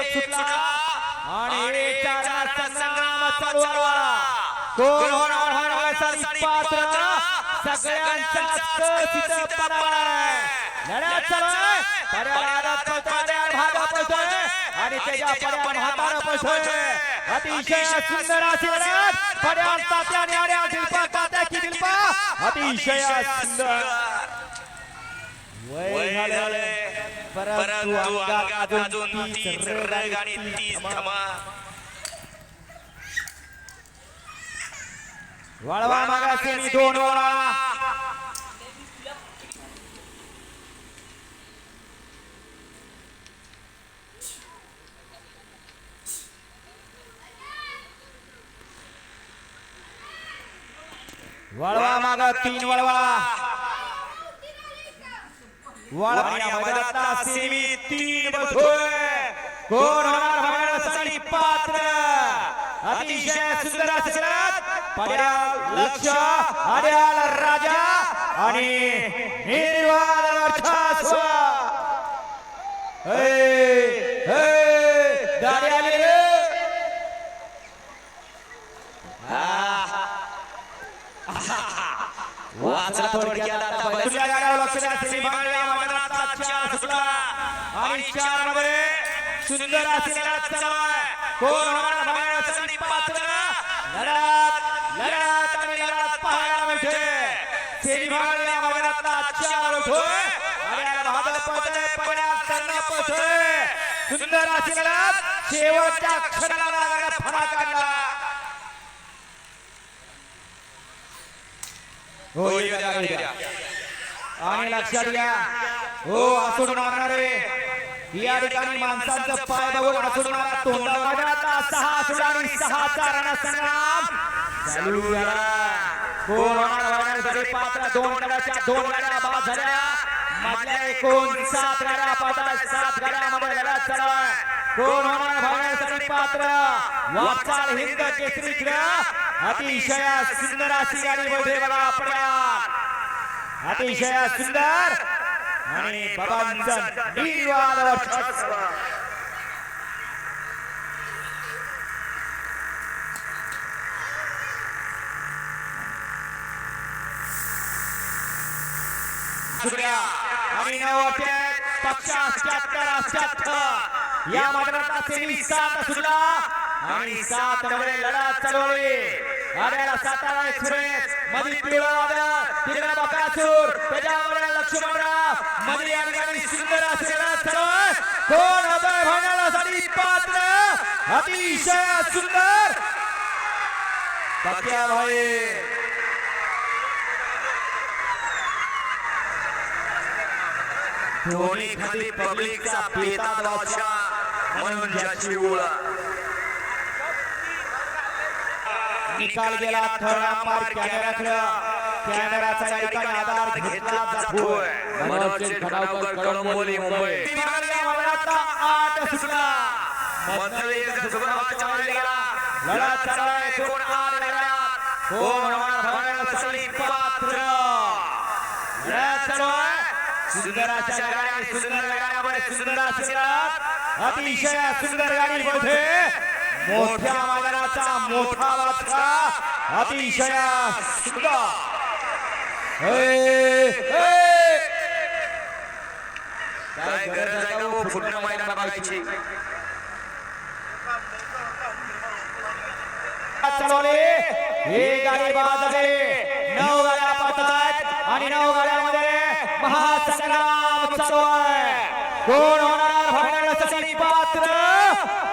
एक सुटला आणि चाराचा संग्राम चालू आहे. कोण होणार होण्यासाठी पात्र सगळ्यांचाच कस इथं पडालाय. लढ्यात चालू. आहे. पर्यायाला पळतोय, भागा पळतोय. आणि त्याच्या पर्यायाला हाताला पळतोय. अतिशय सुंदर लढत. पर्याय तात्याने आणि दिलपा तात्या की दिलपा अतिशय सुंदर. वय झाले परंतु अंगात अजून तीच रग आणि तीच धमा. वळवा मागासे मी दोन वळवा. वळवा माग तीन वळवा वळवा या मैदानातला सेमी तीन कोण होणार पात्र. अतिशय सुंदर लक्ष आड्याल राजा. आणि हे. वाचला थोडक्यात आता बघा. गाड्यावर लक्ष द्या. सेमी बांगड्या मैदानातला चार सुटला. आणि चारमध्ये सुंदर अशी लढत चालू आहे. कोण होणार? होण्यासाठी पात्र लढत लढत आणि लढत पाहायला मिळते सेमी बांगड्या मैदानातला चार उठोय आणि पळतोय. सुंदर लढत. शेवटच्या क्षणाला हो येऊ द्या, येऊ द्या. आणि लक्षात घ्या हो हसून मारणारे या ठिकाणी माणसांचं पाय बघून हसून मारा तोंडावर सहा हसून आणि सहा चारणा संग्राम चालू झाला. कोण होणार पात्र दोन गड्याच्या दोन गाड्या बाद झाल्या. मधल्या एकूण सात गाड्या पात्र सात गाड्यामध्ये लढत चालू आहे. कोण मात्र वाचाल हिंद केसरी खेळ अतिशय सुंदर अशी गाडी मध्ये बघा आपल्या अतिशय सुंदर. आणि बाबांचं निर्वाण वर्चस्व सुड्या आणि नवटे पक्षाष्ट्याहत्तर अष्ट्याहत्तर या मैदानातला सेमी सात सुटला आणि सात मध्ये लढा चालवली. आड्याला सातारा एक्सप्रेस मध्ये पिवळा वादळ तिकडे बकासूर त्याच्यावर लक्ष्मणराव. मध्ये या ठिकाणी सुंदर असलेला लढत कोण अभय भांडणासाठी पात्र? अतिशय सुंदर. पक्या भाई. दोन्ही खाली पब्लिकचा पेतात बादशाह. म्हणून ज्याची निकाल गेला कॅमेराकडे कॅमेराचा आधार घेतला जातोय. मनोज खडावकर कळंबोली मुंबई. आठ सुटला गेला. कोण कोण होणार पात्र. लढत चालू आहे. सुंदराच्या गाड्या सुंदर गाड्यामध्ये सुंदर अतिशय सुंदर गाडी मध्ये मोठ्या मैदानाचा मोठा वाचका. अतिशय काय गरज आहे का हो मैदान बघायची? चालवले. गाडी नऊ गाड्या पाहतात आणि नऊ गाड्यामध्ये महासंग्राम चालू आहे. कोण होणार भरण्यासाठी पात्र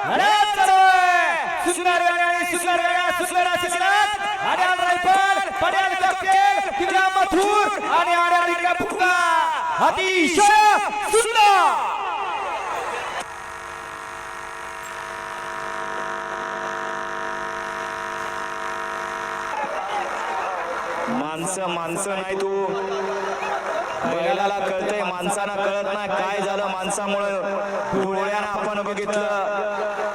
लढत चालू आहे सुंदर सुंदर आड्याल रायफल पड्याल मथुर आणि आड्याल इकडे फुटका. अतिशय सुंदर! माणसं माणसं नाही तू. बैलाला कळतंय माणसाला कळत नाही काय झालं माणसामुळं. डोळ्यानं आपण बघितलं.